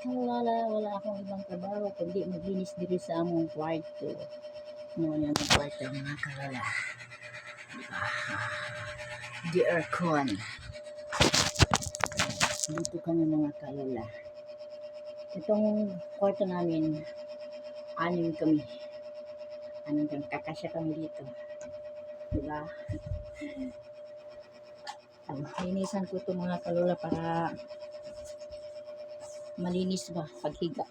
kalala, wala akong ibang trabaho kundi maglinis diri sa among kwarto. Mo yan ang kwarto mga kalala. The aircon. Dito kami mga kalala. Itong kwarto namin, anim kami. Anim kami, kakasya kami dito. Diba? Linisan ko itong mga kalula para malinis ba paghiga.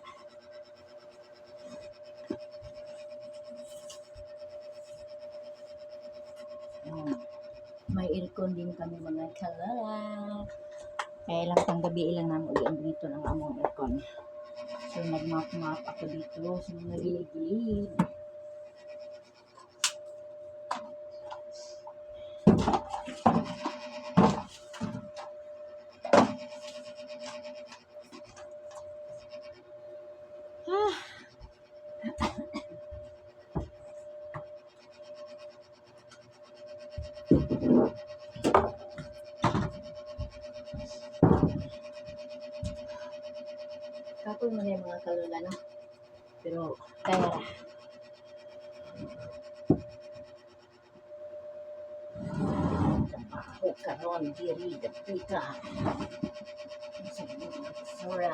Ah, may aircon din kami mga kalala. Kaya lang pang gabi ilang namo ang dito ng among aircon. So nag-map-map ako dito sa mga gilid-gilid. Kapoy mo na yung mga kalula, no? Pero, kaya ra. Trabaho karon diri dapita. Sa mga sura.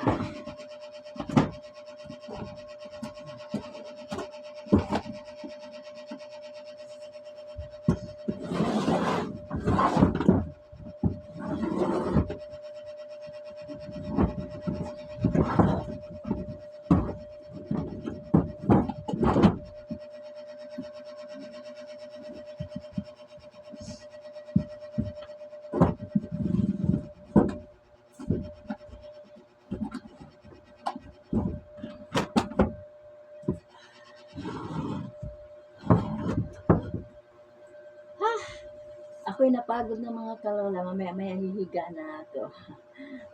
Ako'y napagod na mga kalola. Mamaya maya hihiga na ako.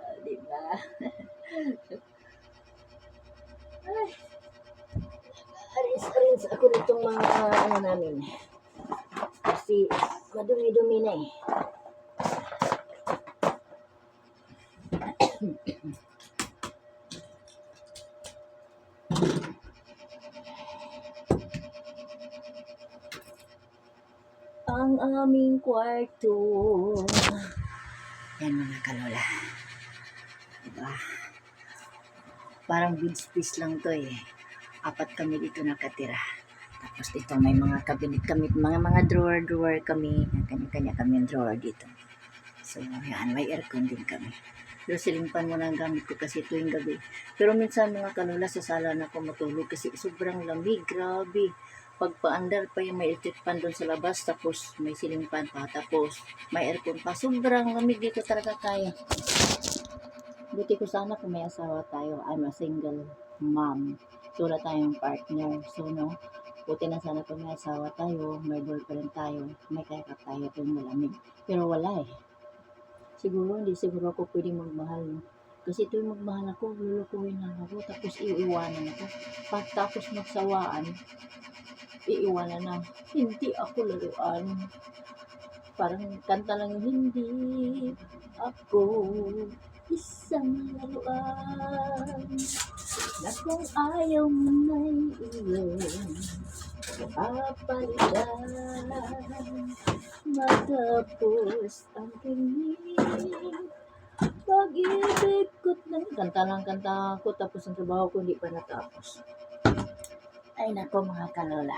Ah, di ba? Ay. Arins-arins ako nitong mga ano namin. Kasi madumi-dumi na eh. ang aming kwarto. Yan mga kalola. Diba? Parang good space lang to eh. Apat kami dito nakatira. Tapos dito may mga cabinet kami, mga mga drawer drawer kami. Kanya-kanya kami drawer dito. So yan, may aircon din kami. Pero silingpan mo na ang gamit ko kasi tuwing gabi. Pero minsan mga kalola sa sala na ako matulog kasi sobrang lamig. Grabe pagpaandar pa yung may electric fan doon sa labas, tapos may ceiling fan pa, tapos may aircon pa. Sobrang lamig dito talaga kaya. Buti ko sana kung may asawa tayo. I'm a single mom. Wala tayong partner. So, no, buti na sana kung may asawa tayo, may boyfriend tayo, may kayakap tayo kung malamig. Pero wala eh. Siguro, hindi siguro ako pwede magmahal. Kasi tuwing magmahal ako, lulukuhin lang ako, tapos iiwanan ako. Pagtapos magsawaan, iiwanan na. Hindi ako laruan. Parang kanta lang yung hindi ako isang laruan. Na kung ayaw mo na iyon, papalitan. Matapos ang tingin. Pag-ibig ko't lang. Kanta lang kanta ako, tapos ang trabaho ko hindi pa natapos. Ay nako mga kalola.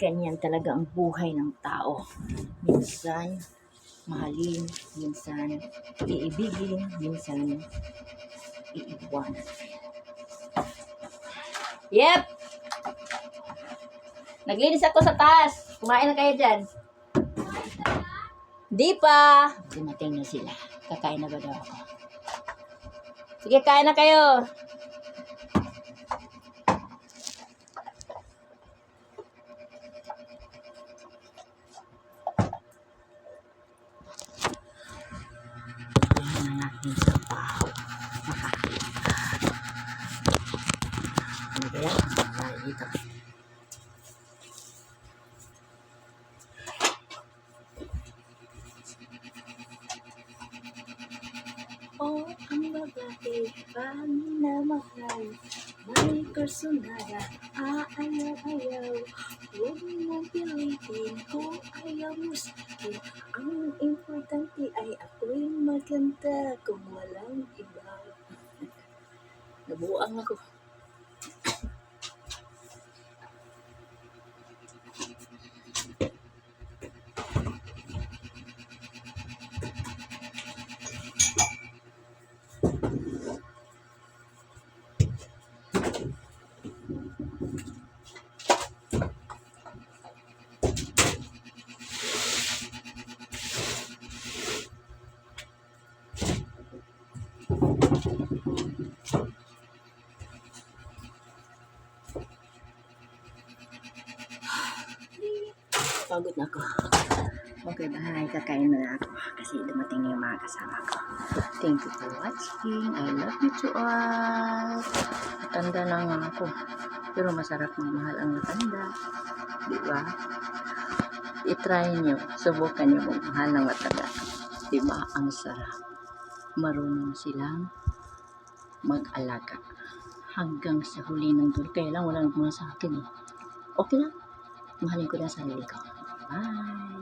Ganyan talaga ang buhay ng tao. Minsan, mahalin. Minsan, iibigin. Minsan, iiwan. Yep! Naglinis ako sa taas. Kumain na kayo dyan. Di pa. Dumating na sila. Kakain na ba daw ako? Sige, kain na kayo. Dito. Oh, ang babae pa na mahal. May kursunada, aayaw-ayaw. Huwag mong pilitin kung ayaw mo sa'kin. Ang importante ay ako'y maganda kung walang iba. Nabuang ako. Pagod na ako. Okay, bye. Kakain na ako kasi dumating na yung mga kasama ko. Thank you for watching. I love you to all. Matanda na nga ako. Pero masarap magmahal ang matanda. Di ba? I-try nyo. Subukan nyo magmahal ng matanda. Di ba? Ang sarap. Marunong silang mag-alaga hanggang sa huli ng dulo. Kaya lang wala nagmahal sa akin eh. Okay lang. Mahalin ko na sarili ko. Bye!